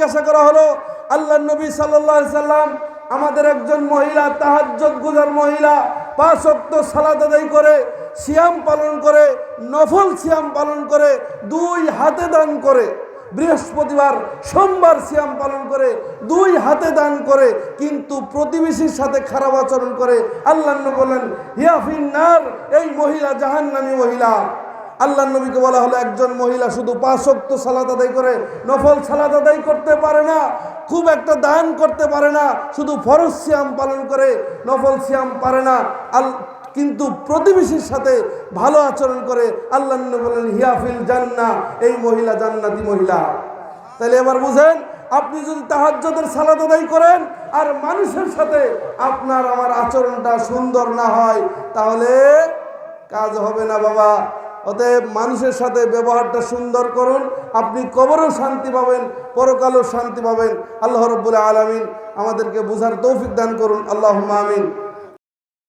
জিজ্ঞাসা করা হলো, আল্লাহ নবী সাল্লাহ সাল্লাম আমাদের একজন মহিলা তাহাজ্জত গুজার মহিলা, পাঁচ অক্ত সালাদ আদায় করে, সিয়াম পালন করে, নফল সিয়াম পালন করে, দুই হাতে দান করে, বৃহস্পতিবার সোমবার সিয়াম পালন করে, দুই হাতে দান করে, কিন্তু প্রতিবেশীর সাথে খারাপ আচরণ করে, আল্লাহ বলেন হিয়াফিন্নার এই মহিলা জাহান্নামী মহিলা। আল্লাহ নবীকে বলা হলো, একজন মহিলা শুধু পাঁচ অক্ত সালাদ আদায় করে, নফল সালাদ আদায় করতে পারে না, খুব একটা দান করতে পারে না, শুধু ফরজ সিয়াম পালন করে নফল সিয়াম পারে না, আল, কিন্তু প্রতিবেশীর সাথে ভালো আচরণ করে, আল্লাহ বলেন হিয়াফিল জান্না এই মহিলা জান্নাতি মহিলা। তাহলে এবার বুঝেন, আপনি যদি তাহাজ্জদের সালাদ আদায় করেন, আর মানুষের সাথে আপনার আমার আচরণটা সুন্দর না হয়, তাহলে কাজ হবে না বাবা। অতএব মানুষের সাথে ব্যবহারটা সুন্দর করুন। আপনি কবরও শান্তি পাবেন, পরকালও শান্তি পাবেন। আল্লাহ রব্বুল আলমিন আমাদেরকে বোঝার তৌফিক দান করুন। আল্লাহ আমিন।